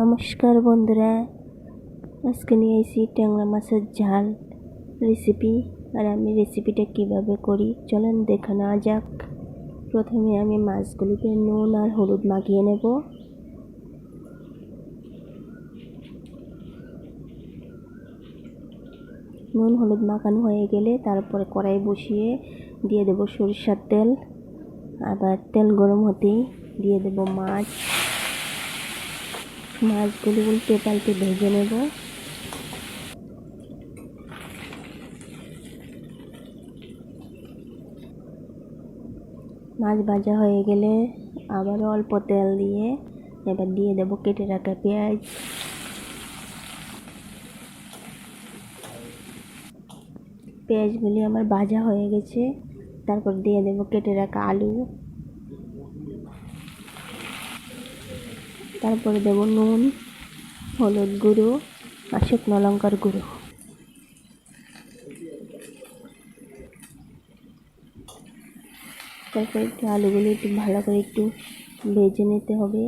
নমস্কার বন্ধুরা। আজকে নিয়ে এসেছি ট্যাংরা মাছের ঝাল রেসিপি আর আমি রেসিপিটা কীভাবে করি চলেন দেখে নেওয়া যাক। প্রথমে আমি মাছগুলিকে নুন আর হলুদ মাখিয়ে নেব। নুন, হলুদ মাখানো হয়ে গেলে তারপরে কড়াই বসিয়ে দিয়ে দেব সরিষার তেল। আবার তেল গরম হতেই দিয়ে দেব মাছ। মাছগুলো উল্টে পাল্টে ভেজে নেব। মাছ ভাজা হয়ে গেলে আবারও অল্প তেল দিয়ে এবার দিয়ে দেব কেটে রাখা পেঁয়াজ। পেঁয়াজগুলি আমার ভাজা হয়ে গেছে। তারপর দিয়ে দেব কেটে রাখা আলু। তারপরে দেব নুন, হলুদ গুঁড়ো আর শুকনো লঙ্কার গুঁড়ো। তারপর একটু আলুগুলো একটু ভালো করে একটু ভেজে নিতে হবে।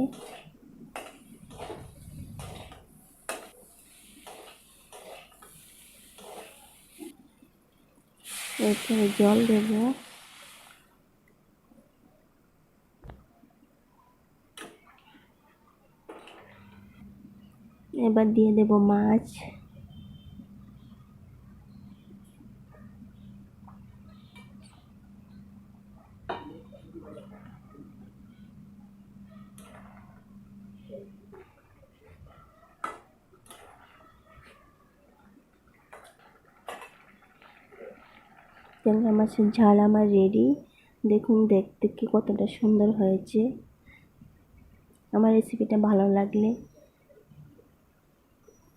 এরপরে জল দেবো। এবার দিয়ে দেব মাছ। ট্যাংরা মাছের ঝাল আমার রেডি দেখুন, দেখতে কি কতটা সুন্দর হয়েছে। আমার রেসিপিটা ভালো লাগলে